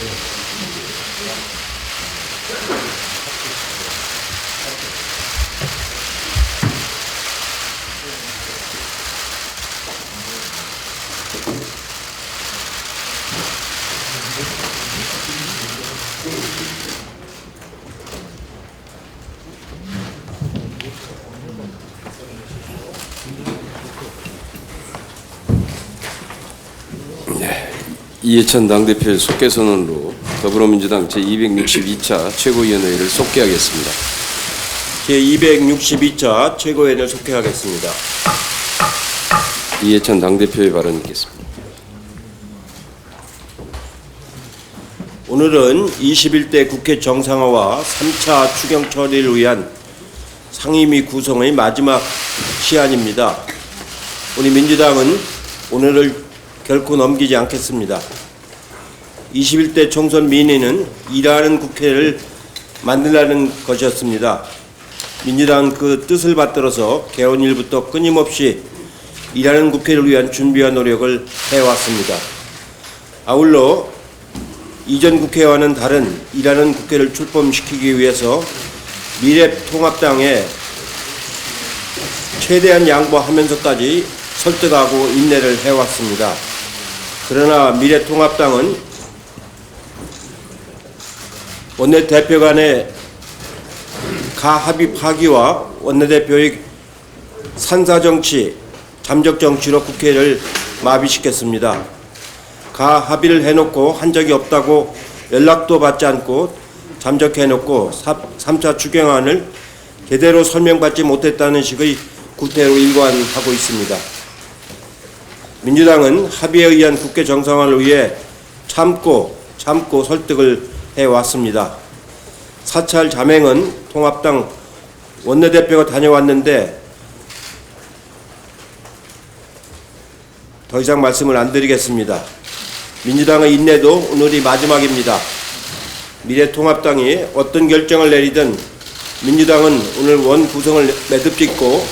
Thank you. 이해찬 당대표의 속개 선언으로 더불어민주당 제262차 최고위원회를 속개하겠습니다. 제262차 최고위원을 속회하겠습니다. 이해찬 당대표의 발언 있겠습니다. 오늘은 21대 국회 정상화와 3차 추경 처리를 위한 상임위 구성의 마지막 시한입니다. 우리 민주당은 오늘을 결코 넘기지 않겠습니다. 21대 총선 민의는 일하는 국회를 만들라는 것이었습니다. 민주당은 그 뜻을 받들어서 개원일부터 끊임없이 일하는 국회를 위한 준비와 노력을 해왔습니다. 아울러 이전 국회와는 다른 일하는 국회를 출범시키기 위해서 미래통합당에 최대한 양보하면서까지 설득하고 인내를 해왔습니다. 그러나 미래통합당은 원내대표 간의 가합의 파기와 원내대표의 산사정치, 잠적정치로 국회를 마비시켰습니다. 가합의를 해놓고 한 적이 없다고 연락도 받지 않고 잠적해놓고 3차 추경안을 제대로 설명받지 못했다는 식의 구태로 일관하고 있습니다. 민주당은 합의에 의한 국회 정상화를 위해 참고 참고 설득을 해왔습니다. 사찰 자맹은 통합당 원내대표가 다녀왔는데 더 이상 말씀을 안 드리겠습니다. 민주당의 인내도 오늘이 마지막입니다. 미래통합당이 어떤 결정을 내리든 민주당은 오늘 원 구성을 매듭짓고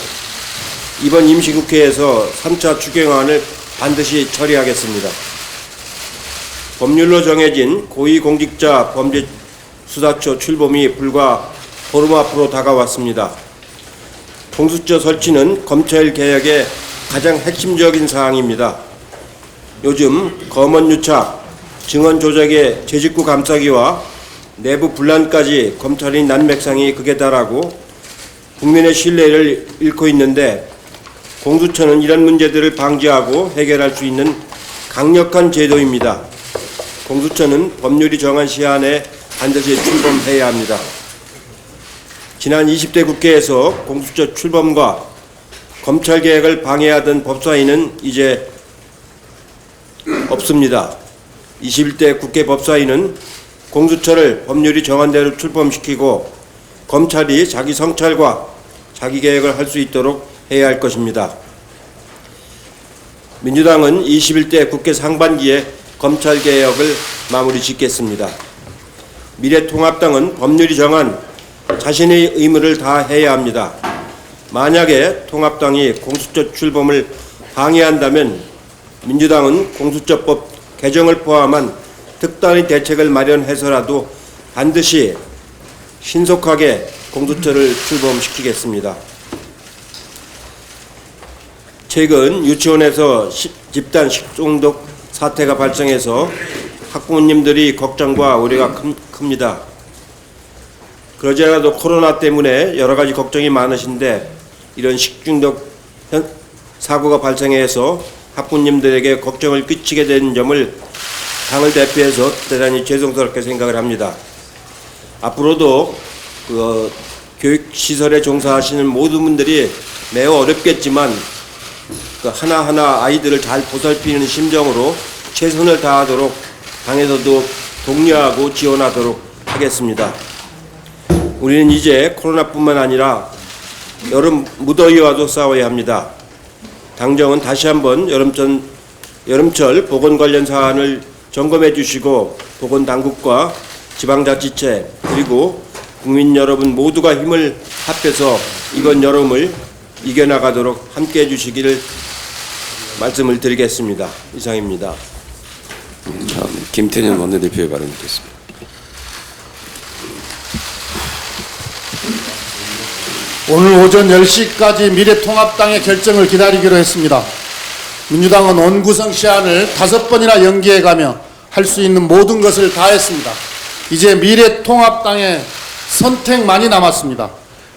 이번 임시국회에서 3차 추경안을 반드시 처리하겠습니다. 법률로 정해진 고위공직자 범죄수사처 출범이 불과 보름 앞으로 다가왔습니다. 공수처 설치는 검찰 개혁의 가장 핵심적인 사항입니다. 요즘 검언 유착, 증언 조작의 재직구 감싸기와 내부 분란까지 검찰의 난맥상이 극에 달하고 국민의 신뢰를 잃고 있는데 공수처는 이런 문제들을 방지하고 해결할 수 있는 강력한 제도입니다. 공수처는 법률이 정한 시한에 반드시 출범해야 합니다. 지난 20대 국회에서 공수처 출범과 검찰 개혁을 방해하던 법사위는 이제 없습니다. 21대 국회 법사위는 공수처를 법률이 정한 대로 출범시키고 검찰이 자기 성찰과 자기 개혁을 할 수 있도록 해야 할 것입니다. 민주당은 21대 국회 상반기에 검찰 개혁을 마무리 짓겠습니다. 미래통합당은 법률이 정한 자신의 의무를 다해야 합니다. 만약에 통합당이 공수처 출범을 방해한다면 민주당은 공수처법 개정을 포함한 특단의 대책을 마련해서라도 반드시 신속하게 공수처를 출범시키겠습니다. 최근 유치원에서 시- 집단 식중독 사태가 발생해서 학부모님들이 걱정과 우려가 큰- 큽니다. 그러지 않아도 코로나 때문에 여러 가지 걱정이 많으신데 이런 식중독 현- 사고가 발생해서 학부모님들에게 걱정을 끼치게 된 점을 당을 대표해서 대단히 죄송스럽게 생각을 합니다. 앞으로도 그 교육 시설에 종사하시는 모든 분들이 매우 어렵겠지만 그 하나하나 아이들을 잘 보살피는 심정으로 최선을 다하도록 당에서도 독려하고 지원하도록 하겠습니다. 우리는 이제 코로나뿐만 아니라 여름 무더위와도 싸워야 합니다. 당정은 다시 한번 여름철, 여름철 보건 관련 사안을 점검해 주시고 보건 당국과 지방자치체 그리고 국민 여러분 모두가 힘을 합해서 이번 여름을 이겨나가도록 함께 해 주시기를 말씀을 드리겠습니다. 이상입니다. 다음 김태년 원내대표의 발언 듣겠습니다. 오늘 오전 10시까지 미래통합당의 결정을 기다리기로 했습니다. 민주당은 원구성 시한을 다섯 번이나 연기해가며 할 수 있는 모든 것을 다했습니다. 이제 미래통합당의 선택만이 남았습니다.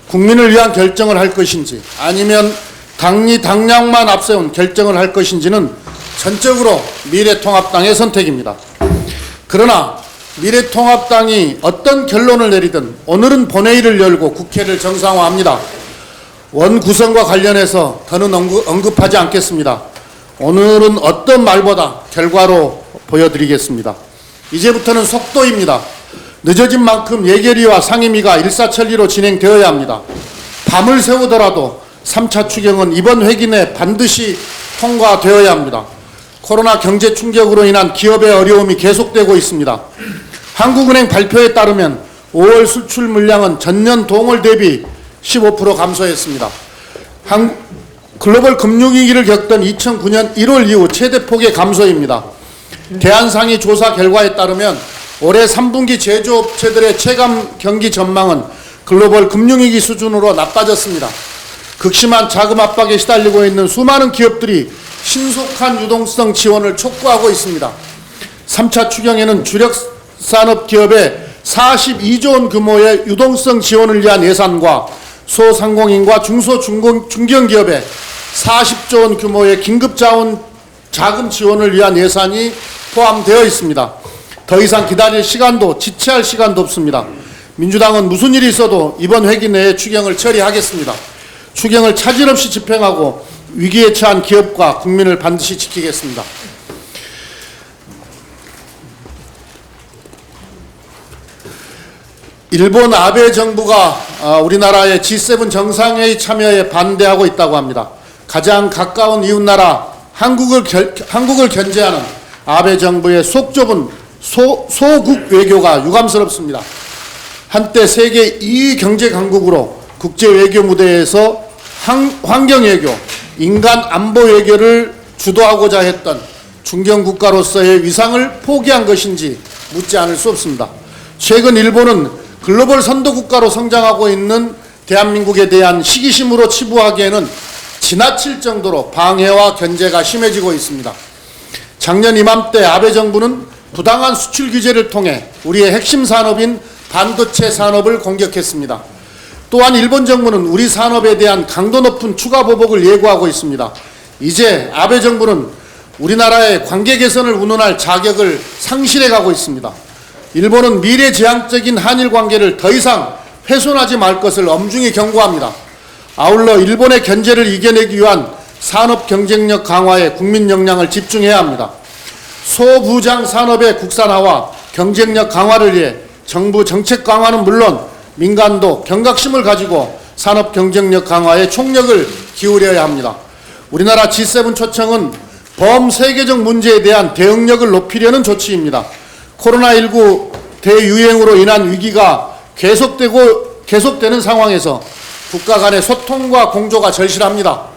국민을 위한 결정을 할 것인지 아니면 당리 당량만 앞세운 결정을 할 것인지는 전적으로 미래통합당의 선택입니다. 그러나 미래통합당이 어떤 결론을 내리든 오늘은 본회의를 열고 국회를 정상화합니다. 원 구성과 관련해서 더는 언급, 언급하지 않겠습니다. 오늘은 어떤 말보다 결과로 보여드리겠습니다. 이제부터는 속도입니다. 늦어진 만큼 예결위와 상임위가 일사천리로 진행되어야 합니다. 밤을 새우더라도 3차 추경은 이번 회기 내 반드시 통과되어야 합니다. 코로나 경제 충격으로 인한 기업의 어려움이 계속되고 있습니다. 한국은행 발표에 따르면 5월 수출 물량은 전년 동월 대비 15% 감소했습니다. 한, 글로벌 금융위기를 겪던 2009년 1월 이후 최대 폭의 감소입니다. 대한상의 조사 결과에 따르면 올해 3분기 제조업체들의 체감 경기 전망은 글로벌 금융위기 수준으로 나빠졌습니다. 극심한 자금 압박에 시달리고 있는 수많은 기업들이 신속한 유동성 지원을 촉구하고 있습니다. 3차 추경에는 주력 산업 기업의 42조 원 규모의 유동성 지원을 위한 예산과 소상공인과 중소중공 중견기업의 40조 원 규모의 긴급 자원 자금 지원을 위한 예산이 포함되어 있습니다. 더 이상 기다릴 시간도 지체할 시간도 없습니다. 민주당은 무슨 일이 있어도 이번 회기 내에 추경을 처리하겠습니다. 추경을 차질 없이 집행하고 위기에 처한 기업과 국민을 반드시 지키겠습니다. 일본 아베 정부가 아, 우리나라의 G7 정상회의 참여에 반대하고 있다고 합니다. 가장 가까운 이웃 나라 한국을, 결, 한국을 견제하는 아베 정부의 속 좁은 소, 소국 외교가 유감스럽습니다. 한때 세계 2위 경제 강국으로 국제 외교 무대에서 환, 환경 외교, 인간 안보 외교를 주도하고자 했던 중견 국가로서의 위상을 포기한 것인지 묻지 않을 수 없습니다. 최근 일본은 글로벌 선도 국가로 성장하고 있는 대한민국에 대한 시기심으로 치부하기에는 지나칠 정도로 방해와 견제가 심해지고 있습니다. 작년 이맘때 아베 정부는 부당한 수출 규제를 통해 우리의 핵심 산업인 반도체 산업을 공격했습니다. 또한 일본 정부는 우리 산업에 대한 강도 높은 추가 보복을 예고하고 있습니다. 이제 아베 정부는 우리나라의 관계 개선을 운운할 자격을 상실해 가고 있습니다. 일본은 미래 지향적인 한일 관계를 더 이상 훼손하지 말 것을 엄중히 경고합니다. 아울러 일본의 견제를 이겨내기 위한 산업 경쟁력 강화에 국민 역량을 집중해야 합니다. 소부장 산업의 국산화와 경쟁력 강화를 위해 정부 정책 강화는 물론 민간도 경각심을 가지고 산업 경쟁력 강화에 총력을 기울여야 합니다. 우리나라 G7 초청은 범세계적 문제에 대한 대응력을 높이려는 조치입니다. 코로나19 대유행으로 인한 위기가 계속되고 계속되는 상황에서 국가 간의 소통과 공조가 절실합니다.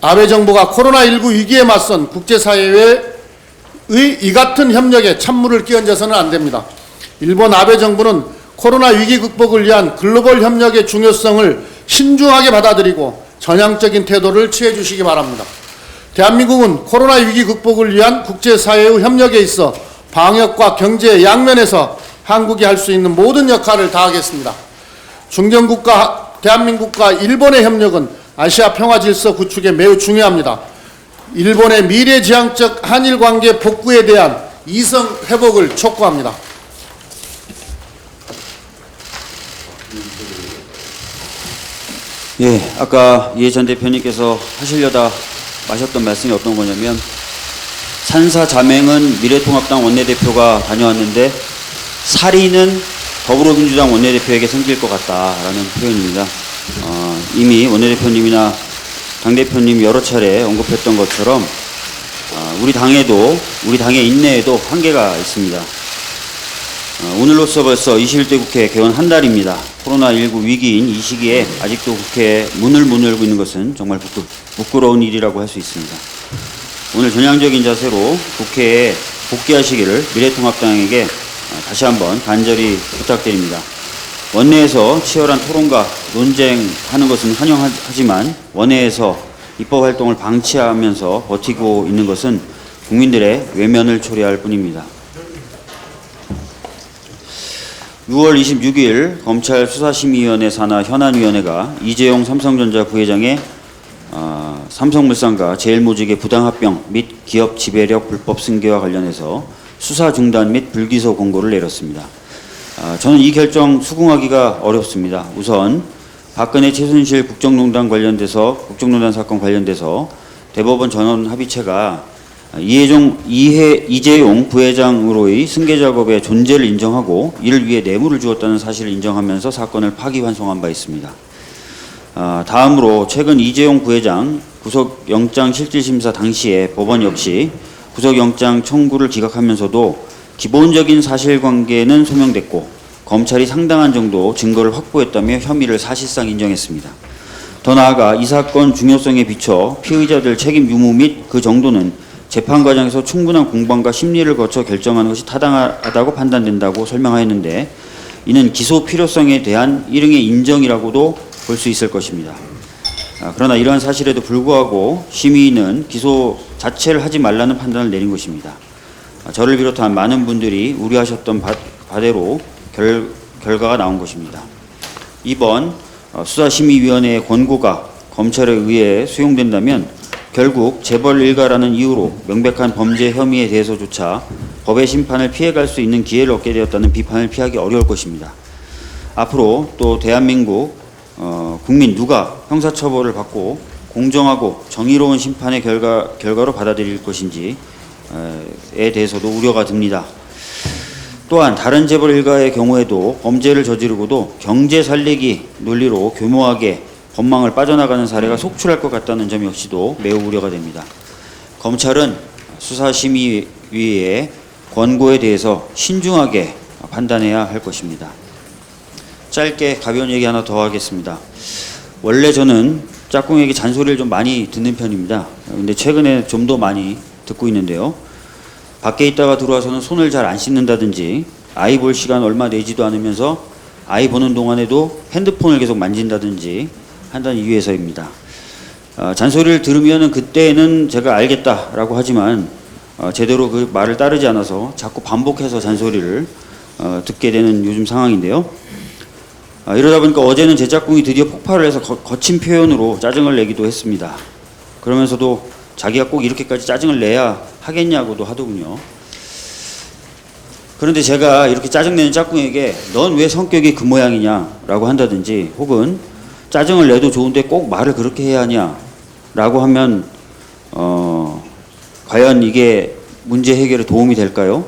아베 정부가 코로나19 위기에 맞선 국제사회의 이 같은 협력에 찬물을 끼얹어서는 안 됩니다. 일본 아베 정부는 코로나 위기 극복을 위한 글로벌 협력의 중요성을 신중하게 받아들이고 전향적인 태도를 취해 주시기 바랍니다. 대한민국은 코로나 위기 극복을 위한 국제사회의 협력에 있어 방역과 경제 양면에서 한국이 할 수 있는 모든 역할을 다하겠습니다. 중견국가 대한민국과 일본의 협력은 아시아 평화 질서 구축에 매우 중요합니다. 일본의 미래지향적 한일 관계 복구에 대한 이성 회복을 촉구합니다. 예, 아까 예전 대표님께서 하시려다 마셨던 말씀이 어떤 거냐면 산사 자맹은 미래통합당 원내대표가 다녀왔는데 사리는 더불어민주당 원내대표에게 생길 것 같다라는 표현입니다. 어, 이미 원내대표님이나 당대표님 여러 차례 언급했던 것처럼 어, 우리 당에도 우리 당의 인내에도 한계가 있습니다. 어, 오늘로써 벌써 21대 국회 개원 한 달입니다. 코로나19 위기인 이 시기에 아직도 국회에 문을 못 열고 있는 것은 정말 부끄, 부끄러운 일이라고 할 수 있습니다. 오늘 전향적인 자세로 국회에 복귀하시기를 미래통합당에게 어, 다시 한번 간절히 부탁드립니다. 원내에서 치열한 토론과 논쟁하는 것은 환영하지만 원내에서 입법 활동을 방치하면서 버티고 있는 것은 국민들의 외면을 초래할 뿐입니다. 6월 26일 검찰 수사심의위원회 산하 현안위원회가 이재용 삼성전자 부회장의 어, 삼성물산과 제일모직의 부당합병 및 기업 지배력 불법 승계와 관련해서 수사 중단 및 불기소 공고를 내렸습니다. 아, 저는 이 결정 수긍하기가 어렵습니다. 우선 박근혜 최순실 국정농단 관련돼서 국정농단 사건 관련돼서 대법원 전원 합의체가 이해종 이해 이재용 부회장으로의 승계 작업의 존재를 인정하고 이를 위해 뇌물을 주었다는 사실을 인정하면서 사건을 파기환송한 바 있습니다. 아, 다음으로 최근 이재용 부회장 구속영장 실질심사 당시에 법원 역시 구속영장 청구를 기각하면서도 기본적인 사실관계는 소명됐고 검찰이 상당한 정도 증거를 확보했다며 혐의를 사실상 인정했습니다. 더 나아가 이 사건 중요성에 비춰 피의자들 책임 유무 및 그 정도는 재판 과정에서 충분한 공방과 심리를 거쳐 결정하는 것이 타당하다고 판단된다고 설명하였는데 이는 기소 필요성에 대한 일응의 인정이라고도 볼 수 있을 것입니다. 아, 그러나 이러한 사실에도 불구하고 심의는 기소 자체를 하지 말라는 판단을 내린 것입니다. 아, 저를 비롯한 많은 분들이 우려하셨던 바, 바대로 결, 결과가 나온 것입니다. 이번 어, 수사심의위원회의 권고가 검찰에 의해 수용된다면 결국 재벌 일가라는 이유로 명백한 범죄 혐의에 대해서조차 법의 심판을 피해갈 수 있는 기회를 얻게 되었다는 비판을 피하기 어려울 것입니다. 앞으로 또 대한민국 어, 국민 누가 형사처벌을 받고 공정하고 정의로운 심판의 결과, 결과로 받아들일 것인지에 대해서도 우려가 듭니다. 또한 다른 재벌 일가의 경우에도 범죄를 저지르고도 경제 살리기 논리로 교묘하게 법망을 빠져나가는 사례가 속출할 것 같다는 점 역시도 매우 우려가 됩니다. 검찰은 수사심의위의 권고에 대해서 신중하게 판단해야 할 것입니다. 짧게 가벼운 얘기 하나 더 하겠습니다. 원래 저는 짝꿍에게 잔소리를 좀 많이 듣는 편입니다. 근데 최근에 좀 더 많이 듣고 있는데요. 밖에 있다가 들어와서는 손을 잘 안 씻는다든지 아이 볼 시간 얼마 내지도 않으면서 아이 보는 동안에도 핸드폰을 계속 만진다든지 한다는 이유에서입니다. 어, 잔소리를 들으면 그때는 제가 알겠다라고 하지만 어, 제대로 그 말을 따르지 않아서 자꾸 반복해서 잔소리를 어, 듣게 되는 요즘 상황인데요. 아, 이러다 보니까 어제는 제 짝꿍이 드디어 폭발을 해서 거, 거친 표현으로 짜증을 내기도 했습니다. 그러면서도 자기가 꼭 이렇게까지 짜증을 내야 하겠냐고도 하더군요. 그런데 제가 이렇게 짜증내는 짝꿍에게 넌 왜 성격이 그 모양이냐라고 한다든지 혹은 짜증을 내도 좋은데 꼭 말을 그렇게 해야 하냐라고 하면 어, 과연 이게 문제 해결에 도움이 될까요?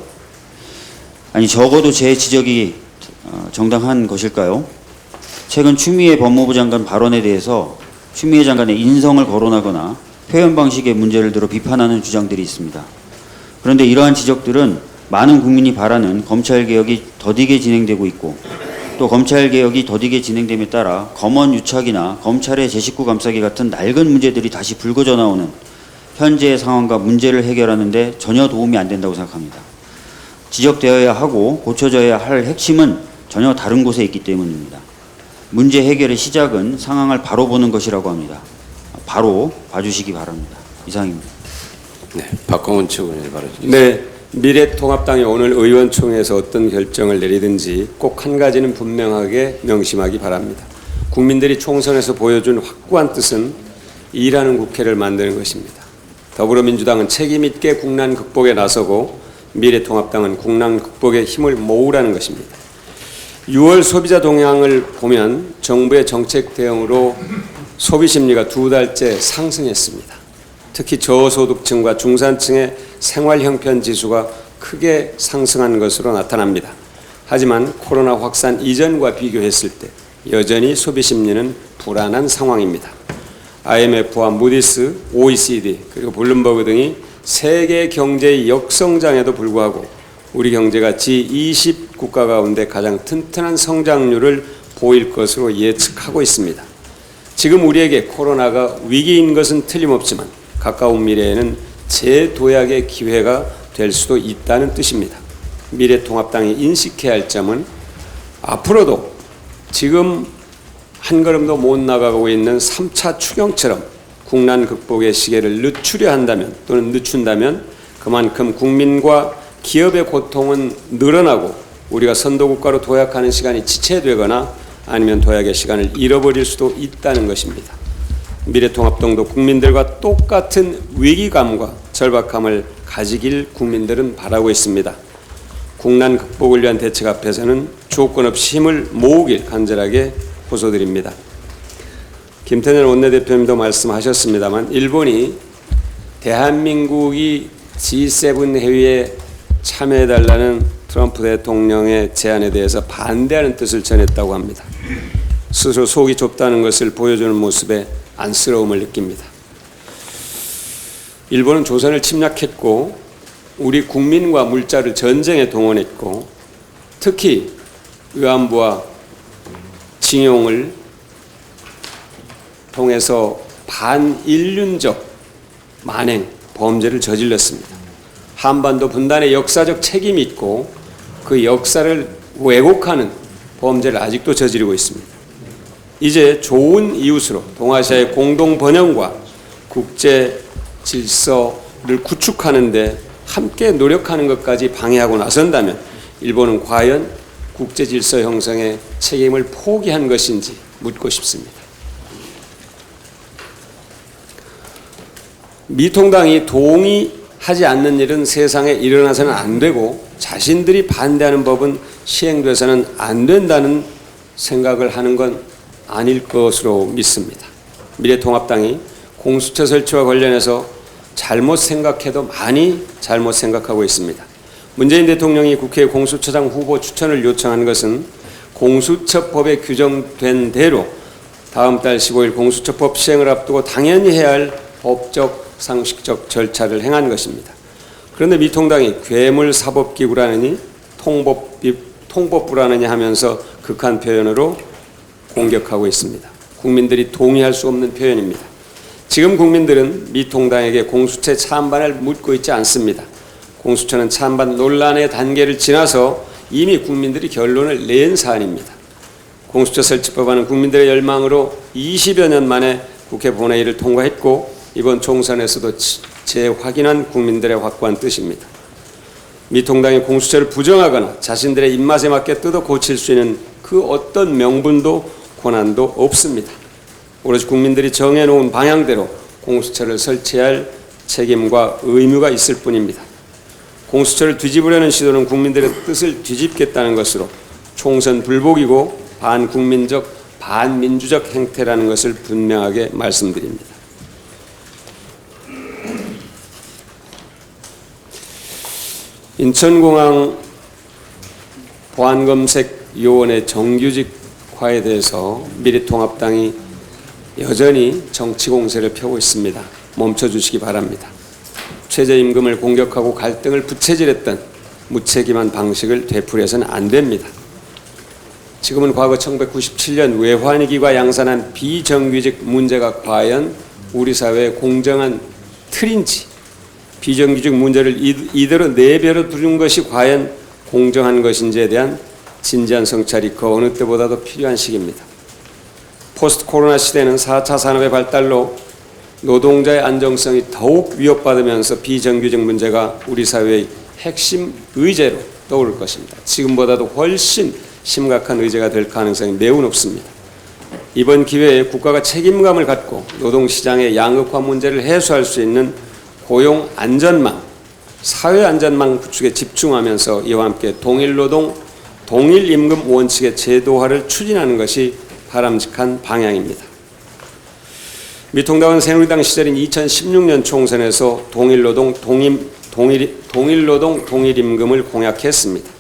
아니 적어도 제 지적이 어, 정당한 것일까요? 최근 추미애 법무부 장관 발언에 대해서 추미애 장관의 인성을 거론하거나 표현 방식의 문제를 들어 비판하는 주장들이 있습니다. 그런데 이러한 지적들은 많은 국민이 바라는 검찰 개혁이 더디게 진행되고 있고 또 검찰 개혁이 더디게 진행됨에 따라 검언 유착이나 검찰의 제 식구 감싸기 같은 낡은 문제들이 다시 불거져 나오는 현재의 상황과 문제를 해결하는데 전혀 도움이 안 된다고 생각합니다. 지적되어야 하고 고쳐져야 할 핵심은 전혀 다른 곳에 있기 때문입니다. 문제 해결의 시작은 상황을 바로 보는 것이라고 합니다. 바로 봐주시기 바랍니다. 이상입니다. 네, 박광원 최고위원님 발언주시죠. 네, 미래통합당이 오늘 의원총회에서 어떤 결정을 내리든지 꼭 한 가지는 분명하게 명심하기 바랍니다. 국민들이 총선에서 보여준 확고한 뜻은 일하는 국회를 만드는 것입니다. 더불어민주당은 책임 있게 국난 극복에 나서고 미래통합당은 국난 극복에 힘을 모으라는 것입니다. 6월 소비자 동향을 보면 정부의 정책 대응으로 소비 심리가 두 달째 상승했습니다. 특히 저소득층과 중산층의 생활 형편 지수가 크게 상승한 것으로 나타납니다. 하지만 코로나 확산 이전과 비교했을 때 여전히 소비 심리는 불안한 상황입니다. IMF와 무디스, OECD 그리고 블룸버그 등이 세계 경제의 역성장에도 불구하고 우리 경제가 G20 국가 가운데 가장 튼튼한 성장률을 보일 것으로 예측하고 있습니다. 지금 우리에게 코로나가 위기인 것은 틀림없지만 가까운 미래에는 재도약의 기회가 될 수도 있다는 뜻입니다. 미래통합당이 인식해야 할 점은 앞으로도 지금 한 걸음도 못 나가고 있는 3차 추경처럼 국난 극복의 시계를 늦추려 한다면 또는 늦춘다면 그만큼 국민과 기업의 고통은 늘어나고 우리가 선도국가로 도약하는 시간이 지체되거나 아니면 도약의 시간을 잃어버릴 수도 있다는 것입니다. 미래통합당도 국민들과 똑같은 위기감과 절박함을 가지길 국민들은 바라고 있습니다. 국난 극복을 위한 대책 앞에서는 조건 없이 힘을 모으길 간절하게 호소드립니다. 김태년 원내대표님도 말씀하셨습니다만 일본이 대한민국이 G7 회의에 참여해달라는 트럼프 대통령의 제안에 대해서 반대하는 뜻을 전했다고 합니다. 스스로 속이 좁다는 것을 보여주는 모습에 안쓰러움을 느낍니다. 일본은 조선을 침략했고 우리 국민과 물자를 전쟁에 동원했고 특히 의안부와 징용을 통해서 반인륜적 만행 범죄를 저질렀습니다. 한반도 분단의 역사적 책임이 있고 그 역사를 왜곡하는 범죄를 아직도 저지르고 있습니다. 이제 좋은 이웃으로 동아시아의 공동 번영과 국제 질서를 구축하는데 함께 노력하는 것까지 방해하고 나선다면 일본은 과연 국제 질서 형성의 책임을 포기한 것인지 묻고 싶습니다. 미통당이 동의하지 않는 일은 세상에 일어나서는 안 되고 자신들이 반대하는 법은 시행돼서는 안 된다는 생각을 하는 건 아닐 것으로 믿습니다. 미래통합당이 공수처 설치와 관련해서 잘못 생각해도 많이 잘못 생각하고 있습니다. 문재인 대통령이 국회 공수처장 후보 추천을 요청한 것은 공수처법에 규정된 대로 다음 달 15일 공수처법 시행을 앞두고 당연히 해야 할 법적 상식적 절차를 행한 것입니다. 그런데 미통당이 괴물 사법기구라느니 통법, 통법부라느니 하면서 극한 표현으로 공격하고 있습니다. 국민들이 동의할 수 없는 표현입니다. 지금 국민들은 미통당에게 공수처 찬반을 묻고 있지 않습니다. 공수처는 찬반 논란의 단계를 지나서 이미 국민들이 결론을 낸 사안입니다. 공수처 설치 법안은 국민들의 열망으로 20여 년 만에 국회 본회의를 통과했고 이번 총선에서도 재확인한 국민들의 확고한 뜻입니다. 미통당이 공수처를 부정하거나 자신들의 입맛에 맞게 뜯어 고칠 수 있는 그 어떤 명분도 권한도 없습니다. 오로지 국민들이 정해놓은 방향대로 공수처를 설치할 책임과 의무가 있을 뿐입니다. 공수처를 뒤집으려는 시도는 국민들의 뜻을 뒤집겠다는 것으로 총선 불복이고 반국민적 반민주적 행태라는 것을 분명하게 말씀드립니다. 인천공항 보안검색 요원의 정규직화에 대해서 미래통합당이 여전히 정치 공세를 펴고 있습니다. 멈춰주시기 바랍니다. 최저임금을 공격하고 갈등을 부채질했던 무책임한 방식을 되풀이해서는 안 됩니다. 지금은 과거 1997년 외환위기가 양산한 비정규직 문제가 과연 우리 사회의 공정한 틀인지 비정규직 문제를 이- 이대로 내버려 두는 것이 과연 공정한 것인지에 대한 진지한 성찰이 그 어느 때보다도 필요한 시기입니다. 포스트 코로나 시대는 4차 산업의 발달로 노동자의 안정성이 더욱 위협받으면서 비정규직 문제가 우리 사회의 핵심 의제로 떠오를 것입니다. 지금보다도 훨씬 심각한 의제가 될 가능성이 매우 높습니다. 이번 기회에 국가가 책임감을 갖고 노동시장의 양극화 문제를 해소할 수 있는 고용 안전망, 사회 안전망 구축에 집중하면서 이와 함께 동일 노동, 동일 임금 원칙의 제도화를 추진하는 것이 바람직한 방향입니다. 미통당은 새누리당 시절인 2016년 총선에서 동일 노동, 동임, 동일, 동일 노동, 동일 임금을 공약했습니다.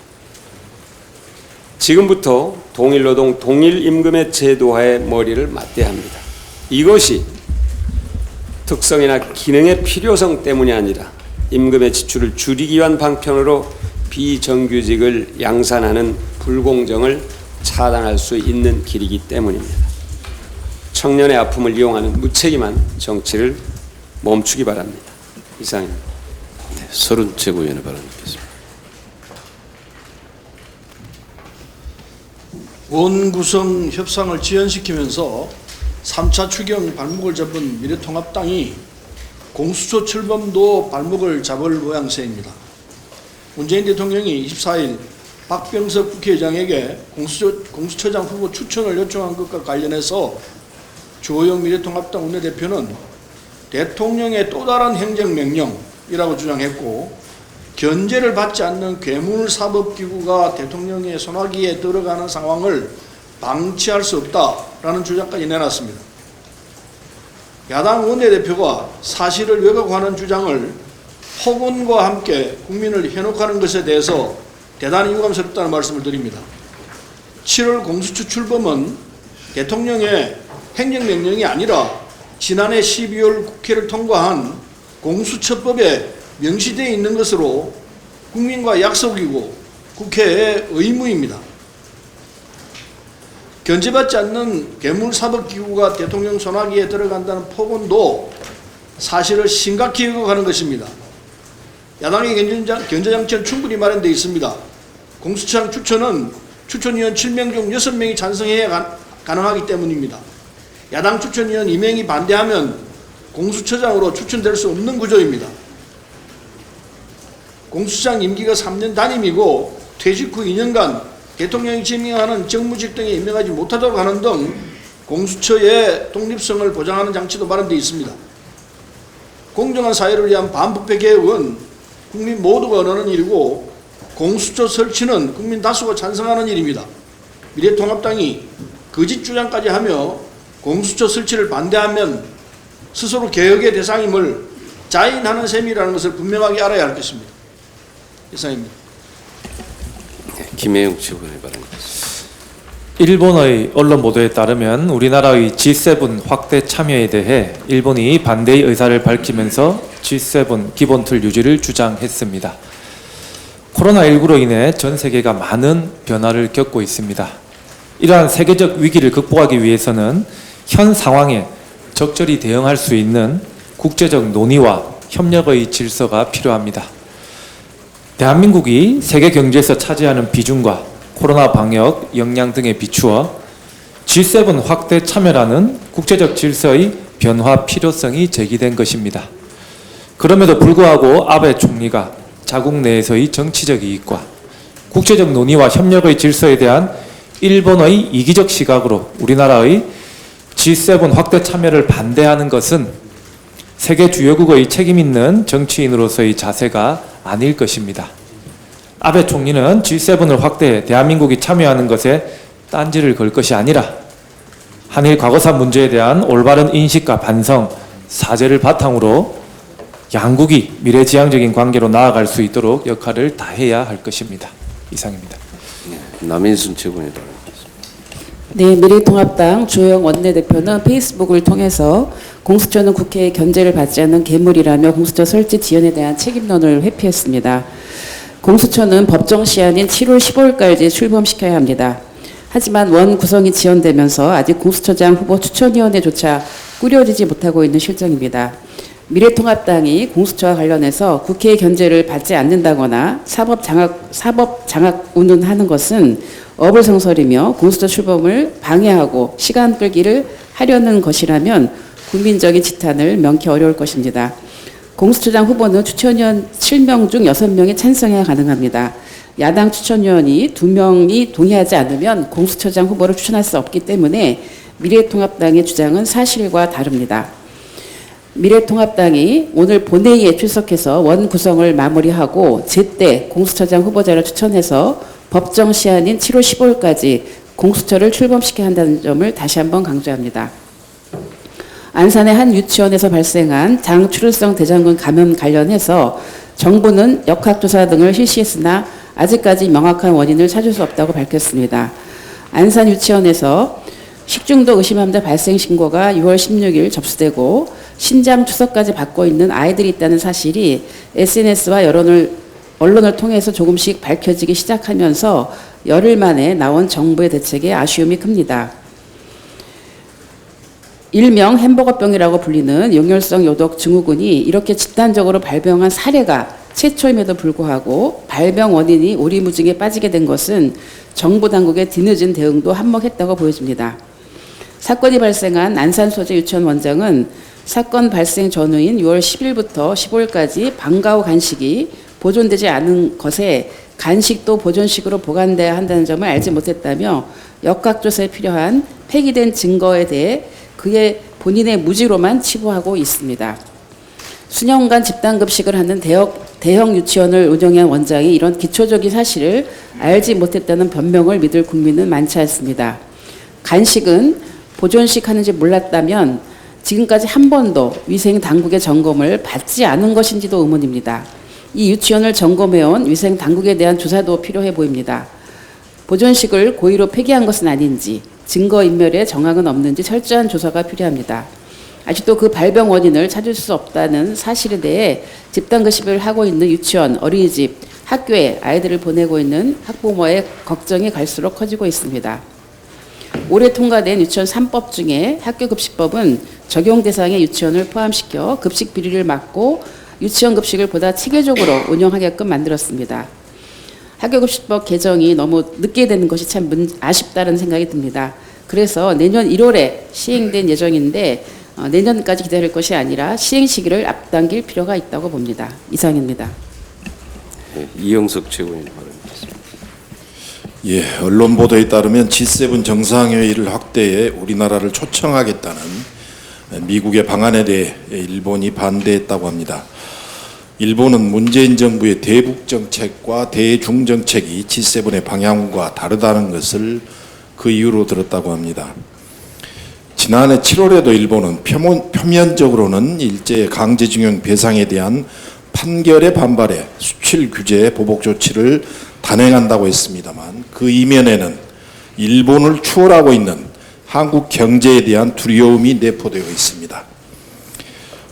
지금부터 동일 노동, 동일 임금의 제도화에 머리를 맞대야 합니다. 이것이 특성이나 기능의 필요성 때문이 아니라 임금의 지출을 줄이기 위한 방편으로 비정규직을 양산하는 불공정을 차단할 수 있는 길이기 때문입니다. 청년의 아픔을 이용하는 무책임한 정치를 멈추기 바랍니다. 이상입니다. 네, 서른 최고위원의 발언 듣겠습니다. 원 구성 협상을 지연시키면서 3차 추경 발목을 잡은 미래통합당이 공수처 출범도 발목을 잡을 모양새입니다. 문재인 대통령이 24일 박병석 국회의장에게 공수처, 공수처장 후보 추천을 요청한 것과 관련해서 주호영 미래통합당 원내대표는 대통령의 또 다른 행정명령이라고 주장했고 견제를 받지 않는 괴물 사법기구가 대통령의 손아귀에 들어가는 상황을 방치할 수 없다라는 주장까지 내놨습니다. 야당 원내대표가 사실을 왜곡하는 주장을 폭언과 함께 국민을 현혹하는 것에 대해서 대단히 유감스럽다는 말씀을 드립니다. 7월 공수처 출범은 대통령의 행정명령이 아니라 지난해 12월 국회를 통과한 공수처법에 명시되어 있는 것으로 국민과 약속이고 국회의 의무입니다. 견제받지 않는 괴물사법기구가 대통령 손아귀에 들어간다는 폭언도 사실을 심각히 왜곡하는 것입니다. 야당의 견제장, 견제장치는 충분히 마련되어 있습니다. 공수처장 추천은 추천위원 7명 중 6명이 찬성해야 가, 가능하기 때문입니다. 야당 추천위원 2명이 반대하면 공수처장으로 추천될 수 없는 구조입니다. 공수처장 임기가 3년 단임이고 퇴직 후 2년간 대통령이 지명하는 정무직 등에 임명하지 못하도록 하는 등 공수처의 독립성을 보장하는 장치도 마련되어 있습니다. 공정한 사회를 위한 반부패 개혁은 국민 모두가 원하는 일이고 공수처 설치는 국민 다수가 찬성하는 일입니다. 미래통합당이 거짓 주장까지 하며 공수처 설치를 반대하면 스스로 개혁의 대상임을 자인하는 셈이라는 것을 분명하게 알아야 할 것입니다. 이상입니다. 네, 김혜영 최고위원의 발언 듣겠습니다. 일본의 언론 보도에 따르면 우리나라의 G7 확대 참여에 대해 일본이 반대의 의사를 밝히면서 G7 기본 틀 유지를 주장했습니다. 코로나19로 인해 전 세계가 많은 변화를 겪고 있습니다. 이러한 세계적 위기를 극복하기 위해서는 현 상황에 적절히 대응할 수 있는 국제적 논의와 협력의 질서가 필요합니다. 대한민국이 세계 경제에서 차지하는 비중과 코로나 방역 역량 등에 비추어 G7 확대 참여라는 국제적 질서의 변화 필요성이 제기된 것입니다. 그럼에도 불구하고 아베 총리가 자국 내에서의 정치적 이익과 국제적 논의와 협력의 질서에 대한 일본의 이기적 시각으로 우리나라의 G7 확대 참여를 반대하는 것은 세계 주요국의 책임 있는 정치인으로서의 자세가 아닐 것입니다. 아베 총리는 G7을 확대해 대한민국이 참여하는 것에 딴지를 걸 것이 아니라 한일 과거사 문제에 대한 올바른 인식과 반성, 사죄를 바탕으로 양국이 미래지향적인 관계로 나아갈 수 있도록 역할을 다해야 할 것입니다. 이상입니다. 남인순 최고위원의 발언 듣겠습니다. 네, 미래통합당 조영 원내대표는 페이스북을 통해서 공수처는 국회의 견제를 받지 않는 괴물이라며 공수처 설치 지연에 대한 책임론을 회피했습니다. 공수처는 법정 시한인 7월 15일까지 출범시켜야 합니다. 하지만 원 구성이 지연되면서 아직 공수처장 후보 추천위원회조차 꾸려지지 못하고 있는 실정입니다. 미래통합당이 공수처와 관련해서 국회의 견제를 받지 않는다거나 사법 장악 사법 장악 운운하는 것은 어불성설이며 공수처 출범을 방해하고 시간 끌기를 하려는 것이라면 국민적인 지탄을 명키 어려울 것입니다. 공수처장 후보는 추천위원 7명 중 6명이 찬성해야 가능합니다. 야당 추천위원이 2명이 동의하지 않으면 공수처장 후보를 추천할 수 없기 때문에 미래통합당의 주장은 사실과 다릅니다. 미래통합당이 오늘 본회의에 출석해서 원 구성을 마무리하고 제때 공수처장 후보자를 추천해서 법정 시한인 7월 15일까지 공수처를 출범시켜야 한다는 점을 다시 한번 강조합니다. 안산의 한 유치원에서 발생한 장출혈성 대장균 감염 관련해서 정부는 역학조사 등을 실시했으나 아직까지 명확한 원인을 찾을 수 없다고 밝혔습니다. 안산 유치원에서 식중독 의심함자 발생 신고가 6월 16일 접수되고 신장 투석까지 받고 있는 아이들이 있다는 사실이 SNS와 여론을 언론을 통해서 조금씩 밝혀지기 시작하면서 열흘 만에 나온 정부의 대책에 아쉬움이 큽니다. 일명 햄버거병이라고 불리는 용혈성 요독 증후군이 이렇게 집단적으로 발병한 사례가 최초임에도 불구하고 발병 원인이 오리무중에 빠지게 된 것은 정부 당국의 뒤늦은 대응도 한몫했다고 보여집니다. 사건이 발생한 안산 소재 유치원 원장은 사건 발생 전후인 6월 10일부터 15일까지 방과 후 간식이 보존되지 않은 것에 간식도 보존식으로 보관돼야 한다는 점을 알지 못했다며 역학조사에 필요한 폐기된 증거에 대해 그의 본인의 무지로만 치부하고 있습니다. 수년간 집단급식을 하는 대형, 대형 유치원을 운영한 원장이 이런 기초적인 사실을 알지 못했다는 변명을 믿을 국민은 많지 않습니다. 간식은 보존식 하는지 몰랐다면 지금까지 한 번도 위생 당국의 점검을 받지 않은 것인지도 의문입니다. 이 유치원을 점검해온 위생 당국에 대한 조사도 필요해 보입니다. 보존식을 고의로 폐기한 것은 아닌지 증거 인멸의 정황은 없는지 철저한 조사가 필요합니다. 아직도 그 발병 원인을 찾을 수 없다는 사실에 대해 집단급식을 하고 있는 유치원, 어린이집, 학교에 아이들을 보내고 있는 학부모의 걱정이 갈수록 커지고 있습니다. 올해 통과된 유치원 3법 중에 학교급식법은 적용 대상의 유치원을 포함시켜 급식 비리를 막고 유치원 급식을 보다 체계적으로 운영하게끔 만들었습니다. 학교급식법 개정이 너무 늦게 되는 것이 참 문- 아쉽다는 생각이 듭니다. 그래서 내년 1월에 시행된 예정인데 어, 내년까지 기다릴 것이 아니라 시행 시기를 앞당길 필요가 있다고 봅니다. 이상입니다. 예, 이영석 발언드리겠습니다. 예, 언론 보도에 따르면 G7 정상회의를 확대해 우리나라를 초청하겠다는 미국의 방안에 대해 일본이 반대했다고 합니다. 일본은 문재인 정부의 대북 정책과 대중 정책이 G7의 방향과 다르다는 것을 그 이유로 들었다고 합니다. 지난해 7월에도 일본은 표면, 표면적으로는 일제의 강제징용 배상에 대한 판결에 반발해 수출 규제 보복 조치를 단행한다고 했습니다만 그 이면에는 일본을 추월하고 있는 한국 경제에 대한 두려움이 내포되어 있습니다.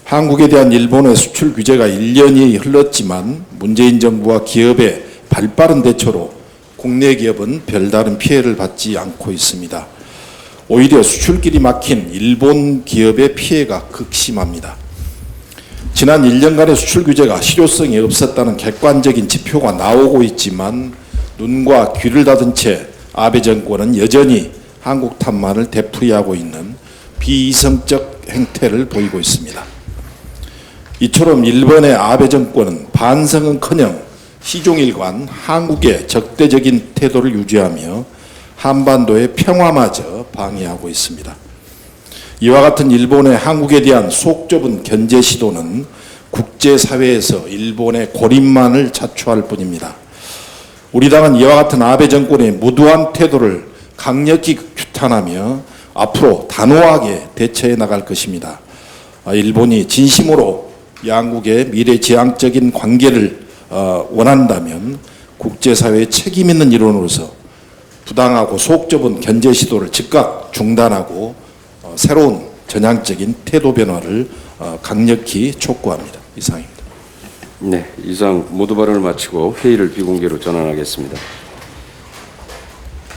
한국에 대한 일본의 수출 규제가 1년이 흘렀지만 문재인 정부와 기업의 발빠른 대처로 국내 기업은 별다른 피해를 받지 않고 있습니다. 오히려 수출길이 막힌 일본 기업의 피해가 극심합니다. 지난 1년간의 수출 규제가 실효성이 없었다는 객관적인 지표가 나오고 있지만 눈과 귀를 닫은 채 아베 정권은 여전히 한국 탓만을 되풀이하고 있는 비이성적 행태를 보이고 있습니다. 이처럼 일본의 아베 정권은 반성은커녕 시종일관 한국의 적대적인 태도를 유지하며 한반도의 평화마저 방해하고 있습니다. 이와 같은 일본의 한국에 대한 속 좁은 견제 시도는 국제사회에서 일본의 고립만을 자초할 뿐입니다. 우리 당은 이와 같은 아베 정권의 무도한 태도를 강력히 규탄하며 앞으로 단호하게 대처해 나갈 것입니다. 아, 일본이 진심으로 양국의 미래지향적인 관계를 어, 원한다면 국제사회의 책임 있는 일원으로서 부당하고 속 좁은 견제 시도를 즉각 중단하고 어, 새로운 전향적인 태도 변화를 어, 강력히 촉구합니다. 이상입니다. 네, 이상 모두 발언을 마치고 회의를 비공개로 전환하겠습니다.